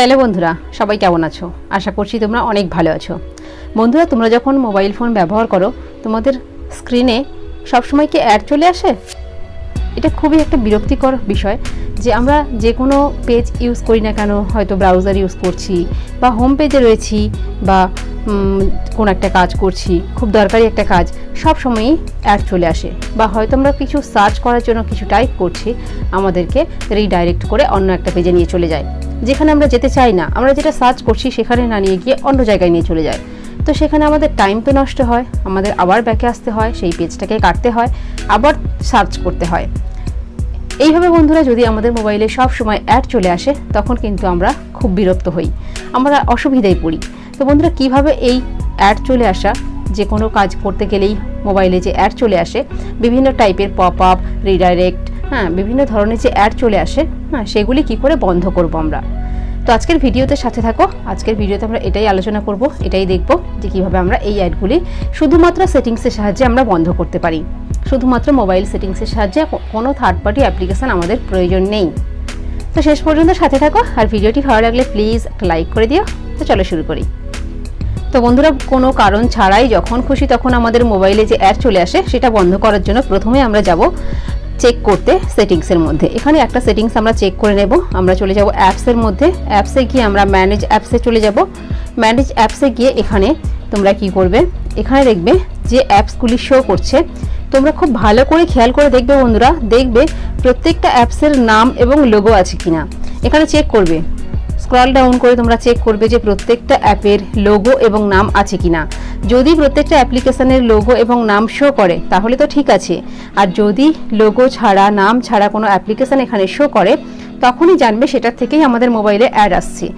Hello বন্ধুরা, সবাই কেমন আছো? আশা করছি তোমরা অনেক ভালো আছো। বন্ধুরা, তোমরা যখন মোবাইল ফোন ব্যবহার করো, তোমাদের স্ক্রিনে সবসময় কি অ্যাড চলে আসে? এটা খুবই একটা বিরক্তিকর বিষয় যে আমরা যে কোনো পেজ ইউজ করি না কেন, হয়তো ব্রাউজার ইউজ করছি বা হোম পেজে রয়েছি বা কোনো একটা কাজ করছি, খুব দরকারি একটা কাজ, সব সময়ই অ্যাড চলে আসে। বা হয়তো আমরা কিছু সার্চ করার জন্য কিছু টাইপ করছি, আমাদেরকে রিডাইরেক্ট করে অন্য একটা পেজে নিয়ে চলে যায়। যেখানে আমরা যেতে চাই না, আমরা যেটা সার্চ করছি সেখানে না নিয়ে গিয়ে অন্য জায়গায় নিয়ে চলে যায়। তো সেখানে আমাদের টাইম তো নষ্ট হয়, আমাদের আবার ব্যাকে আসতে হয়, সেই পেজটাকে কাটতে হয়, আবার সার্চ করতে হয়। এইভাবে বন্ধুরা যদি আমাদের মোবাইলে সব সময় অ্যাড চলে আসে, তখন কিন্তু আমরা খুব বিরক্ত হই। আমরা অসুবিধায় পড়ি। তো বন্ধুরা, কীভাবে এই অ্যাড চলে আসা, যে কোনো কাজ করতে গেলেই মোবাইলে যে অ্যাড চলে আসে, বিভিন্ন টাইপের পপ আপ রিডাইরেক্ট হ্যাঁ বিভিন্ন ধরনের যে অ্যাড চলে আসে হ্যাঁ সেগুলি কি করে বন্ধ করব আমরা? তো আজকের ভিডিওতে সাথে থাকো। আজকের ভিডিওতে আমরা এটাই আলোচনা করব, এটাই দেখব যে কীভাবে আমরা এই অ্যাডগুলি শুধুমাত্র সেটিংসের সাহায্যে আমরা বন্ধ করতে পারি। শুধুমাত্র মোবাইল সেটিংসের সাহায্যে কোনো থার্ড পার্টি অ্যাপ্লিকেশান আমাদের প্রয়োজন নেই। তো শেষ পর্যন্ত সাথে থাকো, আর ভিডিওটি ভালো লাগলে প্লিজ একটা লাইক করে দিও। তো চলো শুরু করি। তো বন্ধুরা, কোনো কারণ ছাড়াই যখন খুশি তখন আমাদের মোবাইলে যে অ্যাড চলে আসে, সেটা বন্ধ করার জন্য প্রথমে আমরা যাব চেক করতে সেটিংসের মধ্যে। এখানে একটা সেটিংস আমরা চেক করে নেব। আমরা চলে যাব অ্যাপসের মধ্যে। অ্যাপসে গিয়ে আমরা ম্যানেজ অ্যাপসে চলে যাব। ম্যানেজ অ্যাপসে গিয়ে এখানে তোমরা কি করবে? এখানে দেখবে যে অ্যাপসগুলি শো করছে। তোমরা খুব ভালো করে খেয়াল করে দেখবে বন্ধুরা। দেখবে প্রত্যেকটা অ্যাপসের নাম এবং লোগো আছে কিনা। এখানে চেক করবে। স্ক্রল ডাউন করে তোমরা চেক করবে যে প্রত্যেকটা অ্যাপের লোগো এবং নাম আছে কিনা। যদি প্রত্যেকটা অ্যাপ্লিকেশনের লোগো এবং নাম শো করে, তাহলে তো ঠিক আছে। আর যদি লোগো ছাড়া, নাম ছাড়া কোনো অ্যাপ্লিকেশান এখানে শো করে, তখনই জানবে সেটার থেকেই আমাদের মোবাইলে অ্যাড আসছে।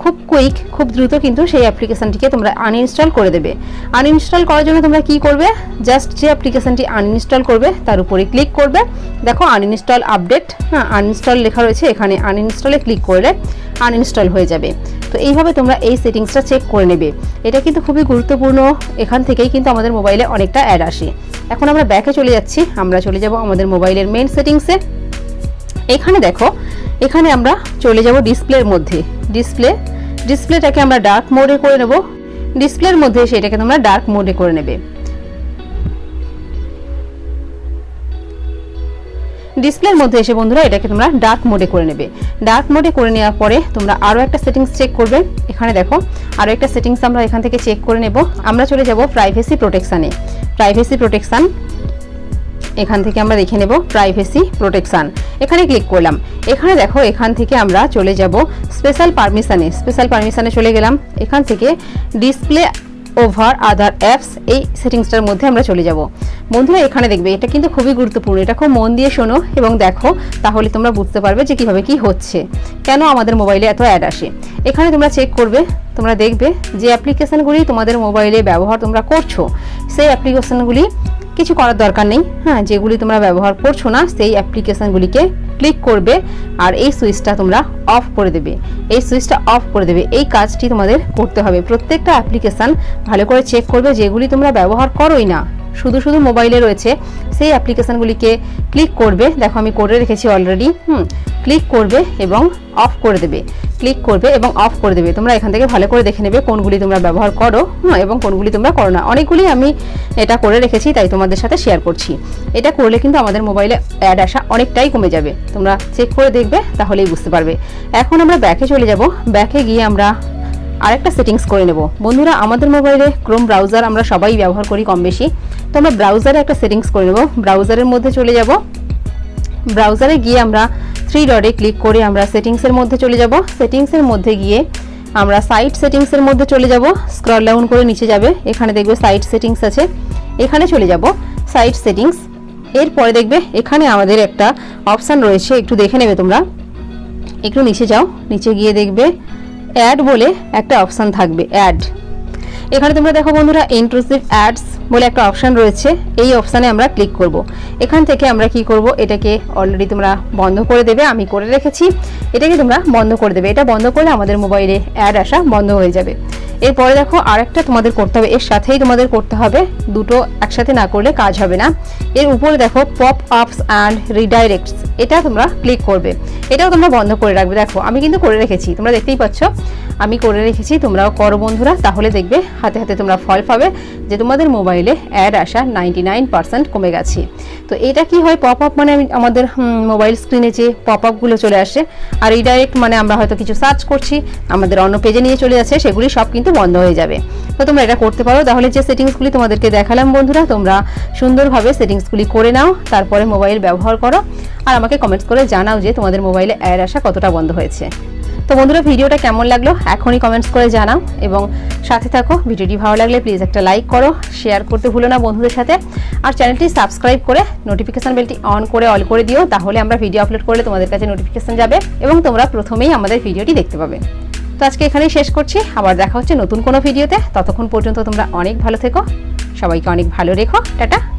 খুব কুইক খুব দ্রুত কিন্তু সেই অ্যাপ্লিকেশনটিকে তোমরা আনইনস্টল করে দেবে। আনইনস্টল করার জন্য তোমরা কি করবে? জাস্ট যে অ্যাপ্লিকেশনটি আনইনস্টল করবে, তার উপরে ক্লিক করবে। দেখো আনইনস্টল আপডেট হ্যাঁ আনইনস্টল লেখা রয়েছে, এখানে আনইনস্টলে ক্লিক করলে আনইনস্টল হয়ে যাবে। তো এইভাবে তোমরা এই সেটিংসটা চেক করে নেবে। এটা কিন্তু খুবই গুরুত্বপূর্ণ। এখান থেকেই কিন্তু আমাদের মোবাইলে অনেকটা অ্যাড আসে। এখন আমরা ব্যাকে চলে যাচ্ছি। আমরা চলে যাব আমাদের মোবাইলের মেন সেটিংসে এখানে দেখো, এখানে আমরা চলে যাব ডিসপ্লের মধ্যে। ডিসপ্লে ডিসপ্লেটাকে আমরা ডার্ক মোডে করে নেব। ডিসপ্লের মধ্যে সেটাকে তোমরা ডার্ক মোডে করে নেবে। ডিসপ্লের মধ্যে এসে বন্ধুরা এটাকে তোমরা ডার্ক মোডে করে নেবে। ডার্ক মোডে করে নেওয়ার পরে তোমরা আরও একটা সেটিংস চেক করবে। এখানে দেখো আরও একটা সেটিংস আমরা এখান থেকে চেক করে নেব। আমরা চলে যাব প্রাইভেসি প্রোটেকশানে প্রাইভেসি প্রোটেকশান এখান থেকে আমরা দেখে নেব প্রাইভেসি প্রোটেকশান এখানে ক্লিক করলাম। এখানে দেখো, এখান থেকে আমরা চলে যাব স্পেশাল পারমিশানে স্পেশাল পারমিশানে চলে গেলাম। এখান থেকে ডিসপ্লে ওভার আদার অ্যাপস এই সেটিংসটার মধ্যে আমরা চলে যাব। বন্ধুরা, এখানে দেখবে, এটা কিন্তু খুবই গুরুত্বপূর্ণ। এটা খুব মন দিয়ে শোনো এবং দেখো, তাহলে তোমরা বুঝতে পারবে যে কীভাবে কি হচ্ছে। কেন আমাদের মোবাইলে এত অ্যাড আসে? এখানে তোমরা চেক করবে, তোমরা দেখবে যে অ্যাপ্লিকেশানগুলি তোমাদের মোবাইলে ব্যবহার তোমরা করছ। সেই অ্যাপ্লিকেশনগুলি কিছু করার দরকার নেই। হ্যাঁ যেগুলি তোমরা ব্যবহার করছ না, সেই অ্যাপ্লিকেশনগুলিকে ক্লিক করবে আর এই সুইচটা তোমরা অফ করে দেবে। এই সুইচটা অফ করে দেবে। এই কাজটি তোমাদের করতে হবে। প্রত্যেকটা অ্যাপ্লিকেশন ভালো করে চেক করবে যেগুলি তোমরা ব্যবহার করোই না। শুধু শুধু মোবাইলে রয়েছে। সেই অ্যাপ্লিকেশনগুলিকে ক্লিক করবে। দেখো আমি করে রেখেছি অলরেডি। হুম, ক্লিক করবে এবং অফ করে দেবে। ক্লিক করবে এবং অফ করে দেবে। তোমরা এখান থেকে ভালো করে দেখে নেবে কোনগুলি তোমরা ব্যবহার করো হুম, এবং কোনগুলি তোমরা করো না। অনেকগুলি আমি এটা করে রেখেছি তাই তোমাদের সাথে শেয়ার করছি। এটা করলে কিন্তু আমাদের মোবাইলে অ্যাড আসা অনেকটাই কমে যাবে। তোমরা চেক করে দেখবে তাহলেই বুঝতে পারবে। এখন আমরা ব্যাকে চলে যাব। ব্যাকে গিয়ে আমরা আরেকটা সেটিংস করে নেব। বন্ধুরা আমাদের মোবাইলে ক্রোম ব্রাউজার আমরা সবাই ব্যবহার করি কম বেশি। তো আমরা ব্রাউজারে একটা সেটিংস করে নেব। ব্রাউজারের মধ্যে চলে যাব। ব্রাউজারে গিয়ে আমরা থ্রি ডটে ক্লিক করে আমরা সেটিংসের মধ্যে চলে যাব। সেটিংসের মধ্যে গিয়ে আমরা সাইট সেটিংসের মধ্যে চলে যাব। স্ক্রল ডাউন করে নিচে যাবে। এখানে দেখবে সাইট সেটিংস আছে। এখানে চলে যাব। সাইট সেটিংস এরপরে দেখবে এখানে আমাদের একটা অপশান রয়েছে। একটু দেখে নেবে তোমরা। একটু নিচে যাও। নিচে গিয়ে দেখবে অ্যাড বলে একটা অপশান থাকবে। অ্যাড এখানে তোমরা দেখো বন্ধুরা ইন্ট্রুসিভ অ্যাডস বলে একটা অপশান রয়েছে, এই অপশানে আমরা ক্লিক করব। এখান থেকে আমরা কি করব? এটাকে অলরেডি তোমরা বন্ধ করে দেবে, আমি করে রেখেছি। এটাকে তোমরা বন্ধ করে দেবে। এটা বন্ধ করলে আমাদের মোবাইলে অ্যাড আসা বন্ধ হয়ে যাবে। এরপরে দেখো আরেকটা তোমাদের করতে হবে। এর সাথেই তোমাদের করতে হবে, দুটো একসাথে না করলে কাজ হবে না। এর উপরে দেখো পপ আপস অ্যান্ড রিডাইরেক্টস এটা তোমরা ক্লিক করবে। এটাও তোমরা বন্ধ করে রাখবে। দেখো, আমি কিন্তু করে রেখেছি। তোমরা দেখতেই পাচ্ছ, আমি করে রেখেছি। তোমরাও করো বন্ধুরা, তাহলে দেখবে হাতে হাতে তোমরা ফল পাবে যে তোমাদের মোবাইলে অ্যাড আসা নাইনটি কমে গেছে। তো এটা কি হয়? পপ আপ মানে আমি- আমাদের মোবাইল স্ক্রিনে যে পপ আপগুলো চলে আসে, আর রিডাইরেক্ট মানে আমরা হয়তো কিছু সার্চ করছি, আমাদের অন্য পেজে নিয়ে চলে যাচ্ছে, সেগুলি সব কিন্তু বন্ধ হয়ে যাবে। তো তোমরা এটা করতে পারো। তাহলে যে সেটিংসগুলি তোমাদেরকে দেখালাম বন্ধুরা, তোমরা সুন্দরভাবে সেটিংসগুলি করে নাও, তারপরে মোবাইল ব্যবহার করো। আর আমাকে কমেন্টস করে জানাও যে তোমাদের মোবাইলে অ্যাড আসা কতটা বন্ধ হয়েছে। তো বন্ধুরা, ভিডিওটা কেমন লাগল এখনই কমেন্টস করে জানাও এবং সাথে থাকো। ভিডিওটি ভালো লাগলে প্লিজ একটা লাইক করো শেয়ার করতে ভুলো না বন্ধুদের সাথে। আর চ্যানেলটি সাবস্ক্রাইব করে নোটিফিকেশান বেলটি অন করে অল করে দিও, তাহলে আমরা ভিডিও আপলোড করলে তোমাদের কাছে নোটিফিকেশান যাবে এবং তোমরা প্রথমেই আমাদের ভিডিওটি দেখতে পাবে। তো আজকে এখানেই শেষ করছি। আবার দেখা হচ্ছে নতুন কোনো ভিডিওতে। ততক্ষণ পর্যন্ত তোমরা অনেক ভালো থেকো। সবাইকে অনেক ভালো রেখো। টাটা।